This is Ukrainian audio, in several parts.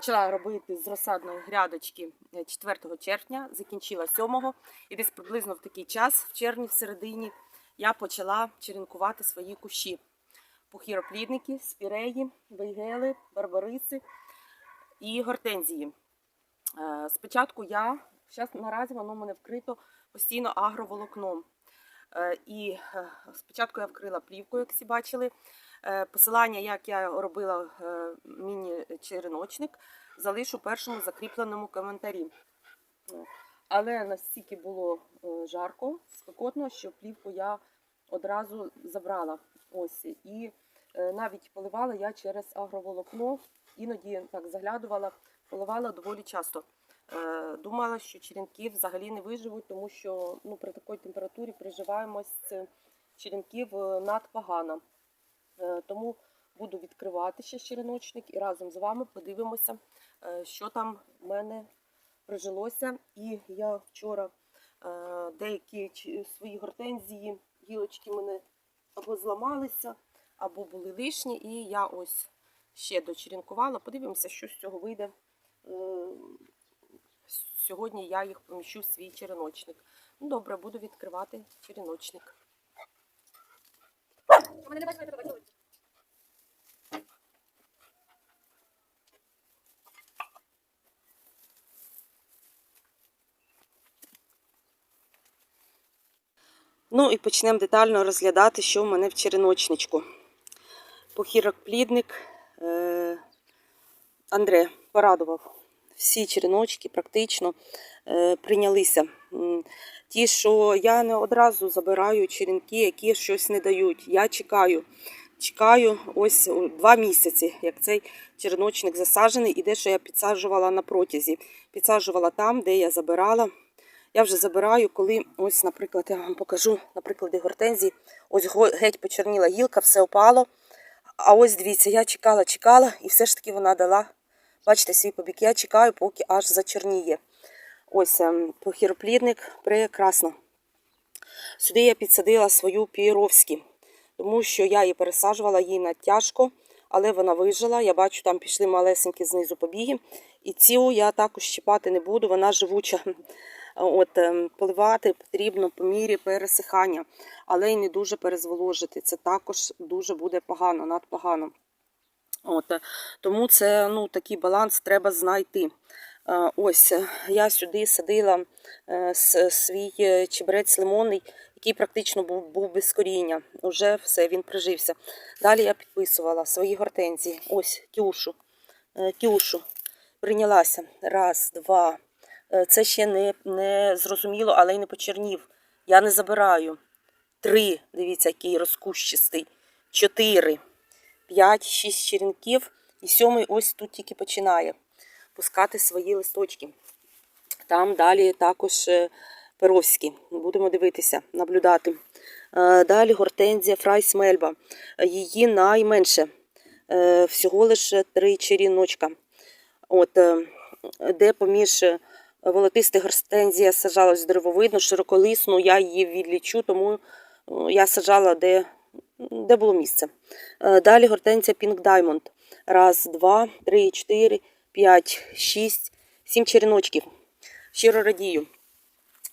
Почала робити з розсадної грядочки е, 4 червня, закінчила 7 і десь приблизно в такий час, в червні, в середині, я почала черенкувати свої кущі. Пухіроплідники, спіреї, вейгели, барбариси і гортензії. Е, Спочатку я, зараз наразі воно мене вкрито постійно агроволокном. Е, І е, спочатку я вкрила плівкою, як всі бачили. Е, Посилання, як я робила е, міні-череночник, залишу в першому закріпленому коментарі. Але настільки було е, жарко, спекотно, що плівку я одразу забрала. Ось. І навіть поливала я через агроволокно, іноді так заглядувала, поливала доволі часто. Думала, що черенки взагалі не виживуть, тому що ну, при такій температурі приживаємось черенків надпогано. Е, Тому буду відкривати ще череночник і разом з вами подивимося, е, що там в мене прижилося. І я вчора е, деякі свої гортензії, гілочки мене або зламалися, або були лишні, і я ось ще дочеренкувала. Подивимося, що з цього вийде. Сьогодні я їх поміщу в свій череночник. Ну, добре, буду відкривати череночник. Мене не бачили, Ну і почнемо детально розглядати, що в мене в череночничку. Похірок-плідник е, Андре порадував. Всі череночки практично е, прийнялися. Ті, що я не одразу забираю черенки, які щось не дають. Я чекаю. Чекаю ось два місяці, як цей череночник засаджений, і де що я підсаджувала на протязі. Підсаджувала там, де я забирала. Я вже забираю, коли ось, наприклад, я вам покажу, наприклад, гортензії. Ось геть почерніла гілка, все опало. А ось дивіться, я чекала, чекала, і все ж таки вона дала. Бачите, свій побік. Я чекаю, поки аж зачерніє. Ось ем, похіроплідник прекрасно. Сюди я підсадила свою піровські, тому що я її пересаджувала їй на тяжко, але вона вижила. Я бачу, там пішли малесенькі знизу побіги. І цю я також щипати не буду, вона живуча. От, ем, поливати потрібно по мірі пересихання, але й не дуже перезволожити. Це також дуже буде погано, надпогано. От, е, тому це ну, такий баланс треба знайти. Е, Ось е, я сюди садила свій чебрець лимонний, який практично був, був без коріння. Уже все, він прижився. Далі я підписувала свої гортензії. Ось кюшу. Е, Кюшу. Прийнялася. Раз, два. Е, Це ще не, не зрозуміло, але й не почернів. Я не забираю. Три. Дивіться, який розкущистий. Чотири. 5-6 черенків, і сьомий ось тут тільки починає пускати свої листочки. Там далі також е, перовські. Будемо дивитися, наблюдати. Е, Далі гортензія Фрайс Мельба. Її найменше. Всього лише три черіночка. От, де поміж волотистих гортензія саджалась деревовидну, широколисну, я її відлічу, тому е, я саджала де, де було місце. Е, Далі гортензія Pink Diamond. Раз, два, три, чотири, п'ять, шість, сім череночків. Щиро радію.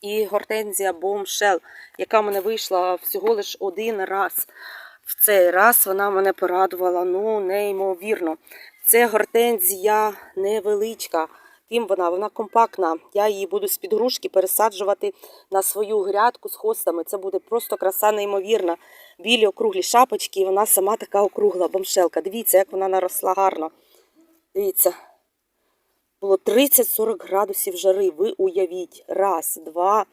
І гортензія Bombshell, яка в мене вийшла всього лиш один раз. В цей раз вона мене порадувала, ну, неймовірно. Це гортензія невеличка. Тим вона, вона компактна. Я її буду з-під грушки пересаджувати на свою грядку з хостами. Це буде просто краса неймовірна. Білі округлі шапочки, і вона сама така округла бомшелка. Дивіться, як вона наросла гарно. Дивіться. Було 30-40 градусів жари. Ви уявіть. Раз, два,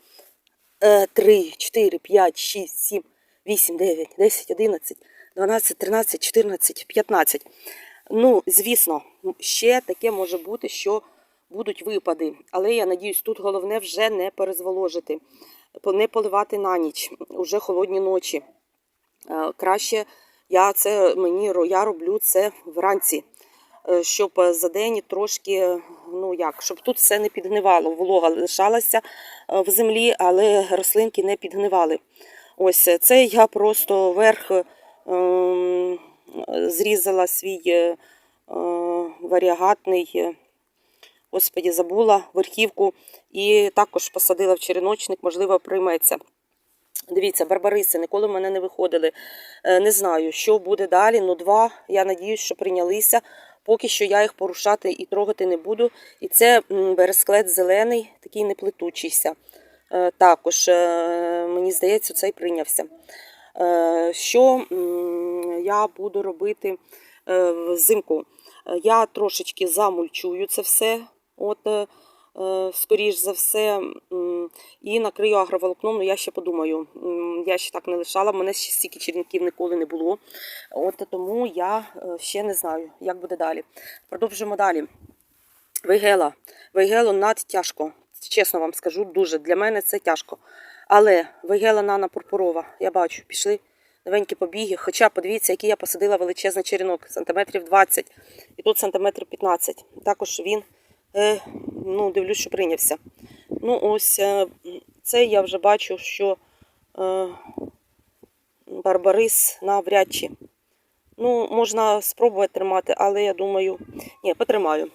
е, три, чотири, п'ять, шість, сім, вісім, дев'ять, десять, одинадцять, дванадцять, тринадцять, чотирнадцять, п'ятнадцять. Ну, звісно, ще таке може бути, що будуть випади. Але я надіюсь, тут головне вже не перезволожити, не поливати на ніч, уже холодні ночі. Е, Краще я це мені я роблю це вранці, е, щоб за день трошки, ну як, щоб тут все не підгнивало. Волога лишалася е, в землі, але рослинки не підгнивали. Ось це я просто верх ем, зрізала свій е, варіагатний. Господі, забула верхівку і також посадила в череночник, можливо, прийметься. Дивіться, барбариси ніколи в мене не виходили. Е, Не знаю, що буде далі. Ну, два, я надіюсь, що прийнялися. Поки що я їх порушати і трогати не буду. І це бересклет зелений, такий неплетучийся. Е, Також, е, мені здається, цей прийнявся. Що я буду робити взимку? Я трошечки замульчую це все. От, е, е, скоріш за все, і накрию агроволокном, ну я ще подумаю. Я ще так не лишала, мене ще стільки черенків ніколи не було. От тому я е, ще не знаю, як буде далі. Продовжимо далі. Вейгела. Вейгело надтяжко. Чесно вам скажу, дуже. Для мене це тяжко. Але Вейгела Нана Пурпурова, я бачу, пішли новенькі побіги. Хоча подивіться, який я посадила величезний черенок, сантиметрів 20, і тут сантиметрів 15. Також він, ну, дивлюсь, що прийнявся. Ну, ось е, це я вже бачу, що е, Барбарис навряд чи. Ну, можна спробувати тримати, але я думаю, ні, потримаю.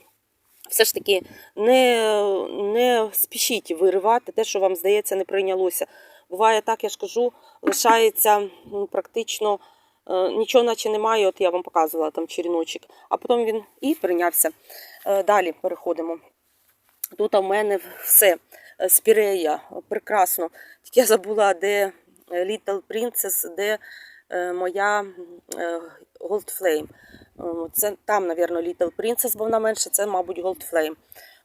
Все ж таки, не, не спішіть виривати те, що вам здається, не прийнялося. Буває так, я ж кажу, лишається практично е, нічого, наче немає. От я вам показувала там черіночок, а потім він і прийнявся. Е, далі переходимо. Тут у мене все. Е, Спірея, прекрасно. Тільки я забула, де е, Little Princess, де е, моя е, Flame. Це там, напевно, Little Princess, бо вона менше, це, мабуть, Gold.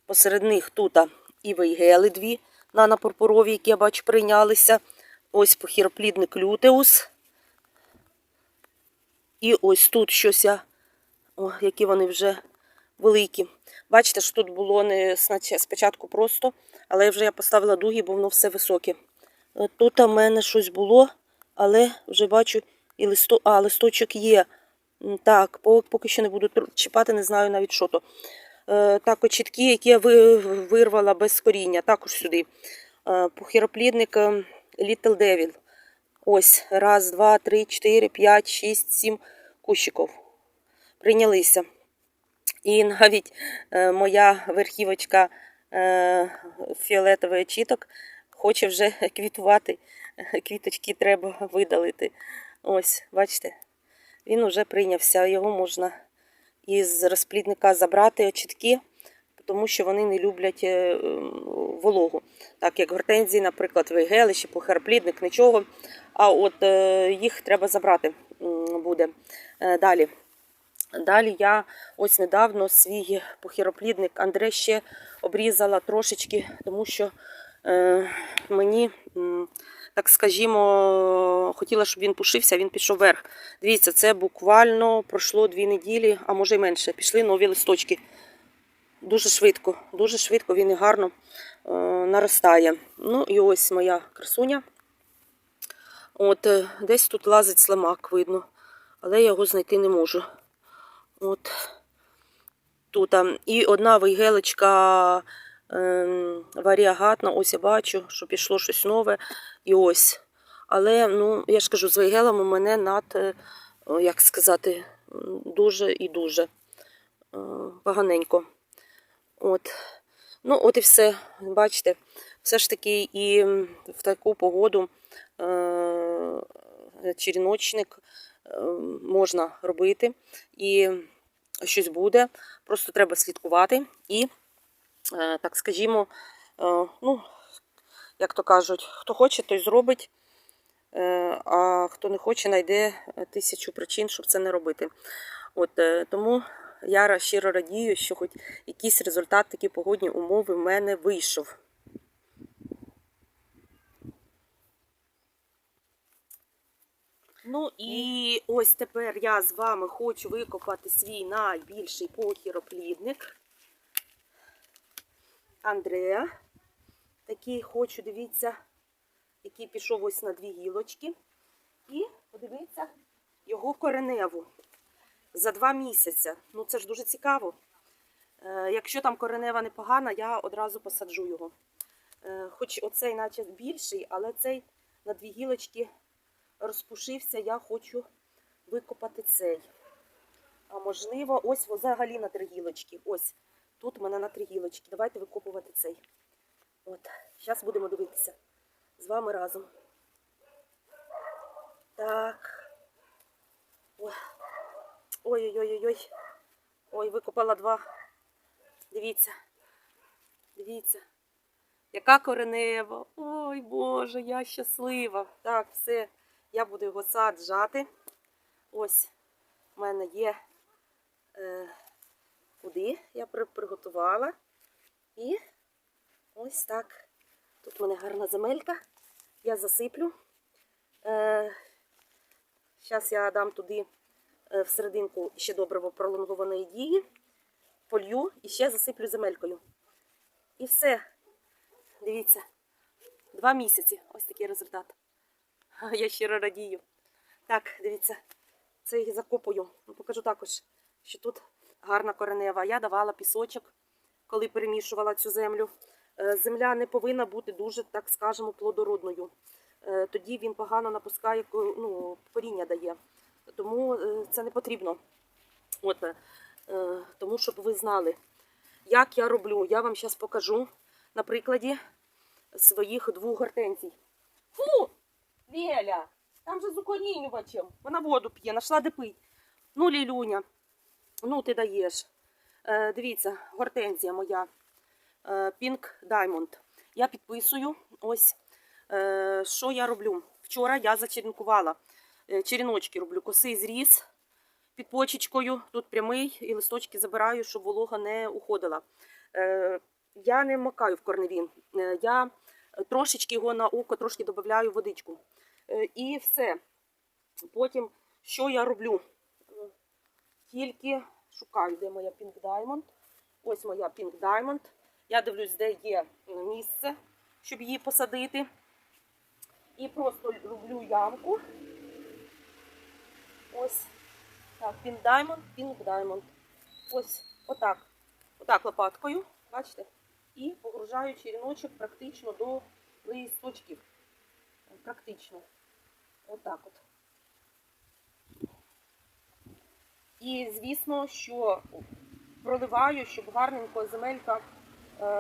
Посеред них тут і вейгели дві на пурпурові, які я бачу, прийнялися. Ось похіроплідник лютеус. І ось тут щось о, які вони вже великі. Бачите, що тут було не спочатку просто, але вже я поставила дуги, бо воно все високе. Е, Тут у мене щось було, але вже бачу і листо... а, листочок є. Так, поки що не буду чіпати, не знаю навіть що то. Е, Так, очітки, які я вирвала без коріння, також сюди. Е, Похіроплідник е, Little Devil. Ось, раз, два, три, чотири, п'ять, шість, сім кущиків. Прийнялися. І навіть е, моя верхівочка е, фіолетовий очіток хоче вже квітувати. Квіточки треба видалити. Ось, бачите, він вже прийнявся. Його можна із розплідника забрати очітки, тому що вони не люблять е, вологу. Так як гортензії, наприклад, вигелище, похерплідник, нічого. А от е, їх треба забрати буде. Е, Далі. Далі я ось недавно свій похіроплідник Андре ще обрізала трошечки, тому що е, мені, так скажімо, хотіла, щоб він пушився, він пішов вверх. Дивіться, це буквально пройшло дві неділі, а може й менше. Пішли нові листочки. Дуже швидко, дуже швидко він і гарно е, наростає. Ну і ось моя красуня. От, е, десь тут лазить слимак, видно, але я його знайти не можу. От тут. І одна вейгелочка ем, варіагатна, ось я бачу, що пішло щось нове. І ось. Але, ну, я ж кажу, з вейгелами у мене над, е, як сказати, дуже і дуже е, поганенько. От. Ну, от і все. Бачите, все ж таки і в таку погоду е, черіночник е, можна робити. І щось буде. Просто треба слідкувати і, е, так скажімо, е, ну, як то кажуть, хто хоче, той зробить. Е, А хто не хоче, знайде тисячу причин, щоб це не робити. От е, тому я щиро радію, що хоч якийсь результат, такі погодні умови в мене вийшов. Ну і ось тепер я з вами хочу викопати свій найбільший похіроплідник. Андрея. Такий хочу, дивіться, який пішов ось на дві гілочки. І подивіться його кореневу за два місяці. Ну це ж дуже цікаво. Е, якщо там коренева непогана, я одразу посаджу його. Е, хоч оцей, наче більший, але цей на дві гілочки розпушився, я хочу викопати цей. А можливо, ось взагалі на три гілочки. Ось тут у мене на три гілочки. Давайте викопувати цей. От, зараз будемо дивитися з вами разом. Так. Ой. Ой-ой-ой-ой. Ой, викопала два. Дивіться. Дивіться. Яка коренева. Ой, Боже, я щаслива. Так, все. Я буду його саджати. Ось в мене є е, куди я приготувала. І ось так. Тут в мене гарна земелька. Я засиплю. Е, Зараз я дам туди е, всерединку ще добриво пролонгованої дії, полью і ще засиплю земелькою. І все. Дивіться, два місяці. Ось такий результат. Я щиро радію. Так, дивіться, це я закопую. Ну, Покажу також, що тут гарна коренева. Я давала пісочок, коли перемішувала цю землю. Е, Земля не повинна бути дуже, так скажемо, плодородною. Е, Тоді він погано напускає, ну, коріння дає. Тому е, це не потрібно. От, е, е, тому щоб ви знали, як я роблю. Я вам зараз покажу на прикладі своїх двох гортензій. Фу! Лєля! Там же з укорінювачем. Вона воду п'є, нашла де пить. Ну, Лілюня, ну ти даєш. Е, дивіться, гортензія моя. Е, Pink Diamond. Я підписую. Ось е, що я роблю. Вчора я зачеренкувала. Е, черіночки роблю, косий зріз під почечкою. Тут прямий, і листочки забираю, щоб волога не уходила. Е, я не макаю в корневін. Е, я трошечки його на око, трошки додаю водичку. І все. Потім, що я роблю? Тільки шукаю, де моя Pink Diamond. Ось моя Pink Diamond. Я дивлюсь, де є місце, щоб її посадити. І просто роблю ямку. Ось. Так, Pink Diamond, Pink Diamond. Ось отак. Отак лопаткою, бачите? І погружаю черіночок практично до листочків. Практично. Отак от. І звісно, що проливаю, щоб гарненько земелька е,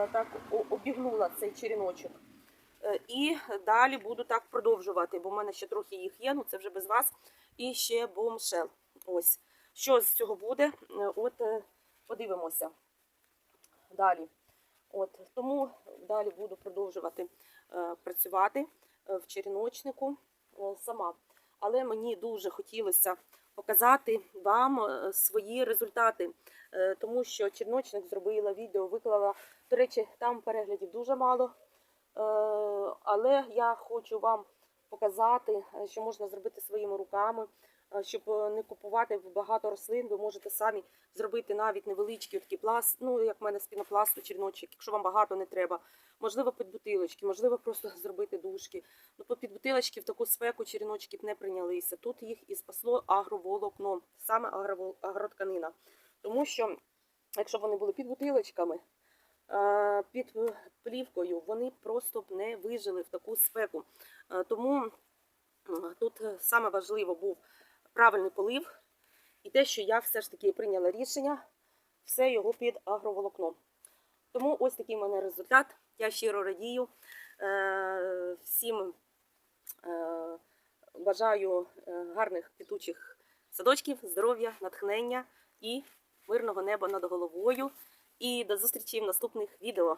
так обігнула цей черіночок. Е, І далі буду так продовжувати, бо в мене ще трохи їх є, ну це вже без вас. І ще бомшел. Ось. Що з цього буде? Е, От е, подивимося далі. От, тому далі буду продовжувати е, працювати е, в черіночнику е, сама. Але мені дуже хотілося показати вам свої результати, е, тому що черночник зробила відео, виклала. До речі, там переглядів дуже мало. Е, Але я хочу вам показати, е, що можна зробити своїми руками, е, щоб е, не купувати багато рослин. Ви можете самі зробити навіть невеличкі такі пласт, ну як в мене з черночок, якщо вам багато не треба. Можливо, під бутилочки, можливо, просто зробити дужки. Ну, під бутилочки в таку спеку черіночки б не прийнялися. Тут їх і спасло агроволокно, саме агротканина. Тому що, якщо б вони були під бутилочками, під плівкою, вони просто б не вижили в таку спеку. Е, Тому тут е, саме важливо був правильний полив і те, що я все ж таки прийняла рішення, все його під агроволокно. Тому ось такий в мене результат. Я щиро радію. Е, Всім бажаю гарних квітучих садочків, здоров'я, натхнення і мирного неба над головою. І до зустрічі в наступних відео.